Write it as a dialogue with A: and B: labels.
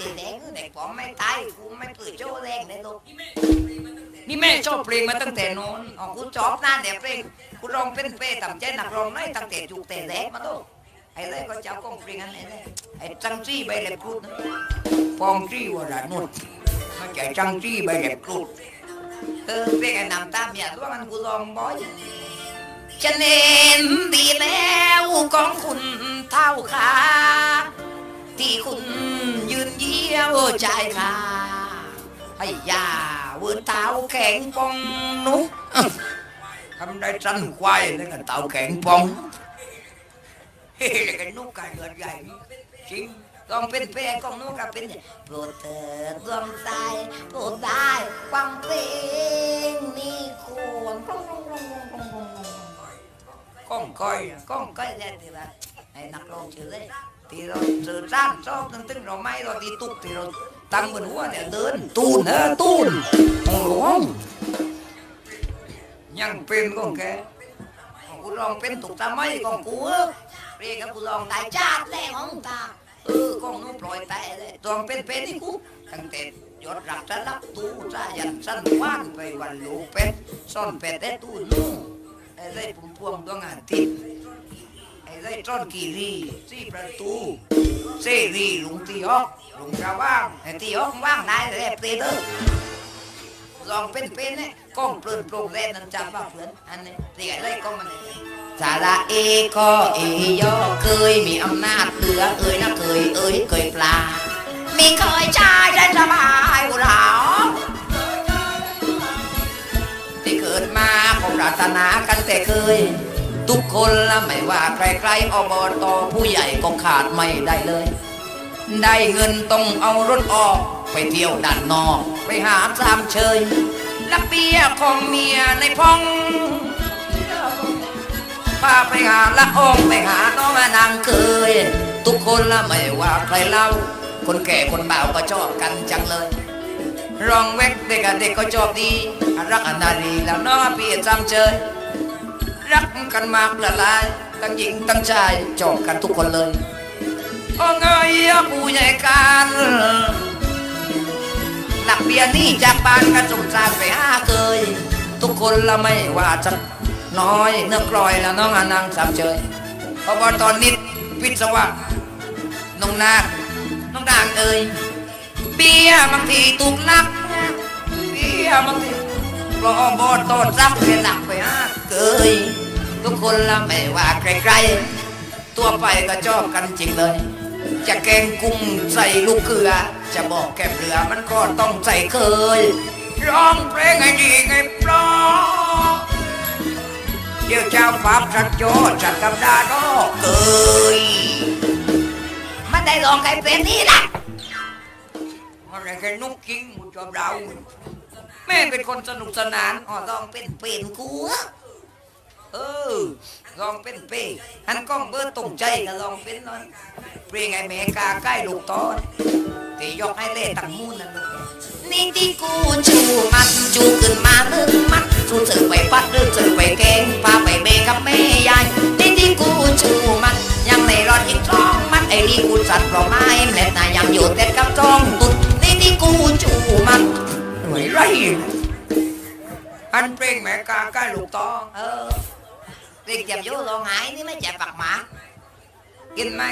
A: ตีแดงเด็กผมไม่ตายกูไม่ตื่นโจ้แรงเลยลูก
B: นี่แม่ชอบเพลงมาตั้งแต่โน้น
A: อ๋อกูชอบนะเดี๋ยวเพลงกูร้องเป็นเป้ต่ำใจหนักร้องน้อยตั้งแต่จุกแต่แรกมาลูกไอ้เลยก็เจ้ากองเพลงอันนี้เลยไอ้จังจี้ใบเล็บครุฑนะปองจี้วรานุษมันใจจังจี้ใบเล็บครุฑเออเพลงไอ้น้ำตาเมียตัวมันกูร้องบ่อยฉันเห็นดีแล้วของคุณเท่าขาที่คุณ ยืนเยี่ยวใจค่ะให้ยาเวินเท้าแข็งปองนุกทำได้สั้นควายแล้วก็เต่าแข็งปองเฮ้ยแล้วก็นุกกันเดือดใหญ่จริงต้องเป็นเป้กองนุกกับเป็นโปรดเถิดดวงใจโปรดได้ฟังเพลงนี้ควรก้องก้อยก้องก้อยแล้วทีละไอ้นักร้องชื่อเลยที่เราสื่อสารชอบตึงตึงเราไม่เราตีตุกที่เราตั้งบนหัวเนี่ยเดินตูนเออตูนโอ้โหยังเป็นของแกของกูลองเป็นถูกตาไม่ของกูเออเรียกกับกูลองตายชาติแรกของตาเออของนู้นปล่อยตายเลยตัวเป็นเป็นนี่กูตั้งแต่ยอดรักจะรับตู้ซายันสั้นว่านไปวันลูกเป็ดซ่อนเป็ดได้ตู้นู้ไอ้ไรปุ่มพวงดวงอาทิตย์ ไอ้ไรซ่อนกีรีสี่ประตูเสรีลุงตีออกลุงจะว่างไอ้ตีออกว่างได้เลยเปเดอลองเป็นเป็นเนี่ยกล้องเปลืนโปร่งแรงนั่นจำว่าเพื่อนอันนี้เรียกอะไรกล้องมันสาระเอก็เอยอเคยมีอำนาจเหลือเอ่ยนะเคยเอ่ยเคยปลามีเคยชายได้สบายกูหรอที่เกิดมาผมปรารถนากันแต่เคย ทุกคนละไม่ว่าใครๆอบตอผู้ใหญ่ก็ขาดไม่ได้เลย ได้เงินต้องเอารถออกไปเที่ยวด้านนอก ไปหาสามเชยลักเบียของเมียในพองพาไปหาละอองไปหาน้องนางเคย ทุกคนละไม่ว่าใครเล่า คนแก่คนบ่าวก็ชอบกันจังเลยรองแวกเด็กกับเด็กก็ชอบดีรักอนารีแล้วน้องพี่จำเชย รักกันมากละลายทั้งหญิงทั้งชายชอบกันทุกคนเลยโอ้เงยผู้ใหญ่การหลักเบียร์นี่จากบ้านกระสมสารไปห้าเคย ทุกคนละไม่ว่าจะน้อยเนื้อกลอยแล้วน้องอานางสามเจยพอบอตอนนิดวิศวะน้องนาคน้องนางเอ่ยเบียร์บางทีตุกนักเบียร์บางทีก็บอตอนซักเป็นหลักไปห้าเคย ทุกคนละไม่ว่าใครๆตัวไปก็ชอบกันจริงเลย จะแกงกุ้งใส่ลูกเกลือ จะบอกแกมเรือมันก็ต้องใส่เคย ร้องเพลงให้ดีไงเพราะเดี๋ยวเจ้าภาพสักโจจัดกับดาโนเกยมันได้ลองใครเป็นนี่ล่ะอะไรแค่นุกกิ้งมุจอบเราแม่เป็นคนสนุกสนานอ๋อลองเป็นเป็นกู เออลองเป็นเป้หันกล้องเบอร์ตรงใจก็ลองเป็นหน่อยเพลงไอ้แม่กาใกล้ลูกตอนที่ยกให้เล่ตั้งมูนนั่นลูกนี่ที่กูชูมันจูขึ้นมาหนึ่งมัดชูเสือไปปัดหรือเสือไปแกงพาไปเบกับแม่ยายนี่ที่กูชูมันยังในรอดอีกสองมัดไอ้นี่กูสัตว์เพราะไม้แม่ตายังอยู่แต่กับจ้องตุดนี่ที่กูชูมันหน่วยไรอันเพลงแม่กาใกล้ลูกตองเออ เรียกจับโยลองหายนี่ไม่จับปากหมากินไม้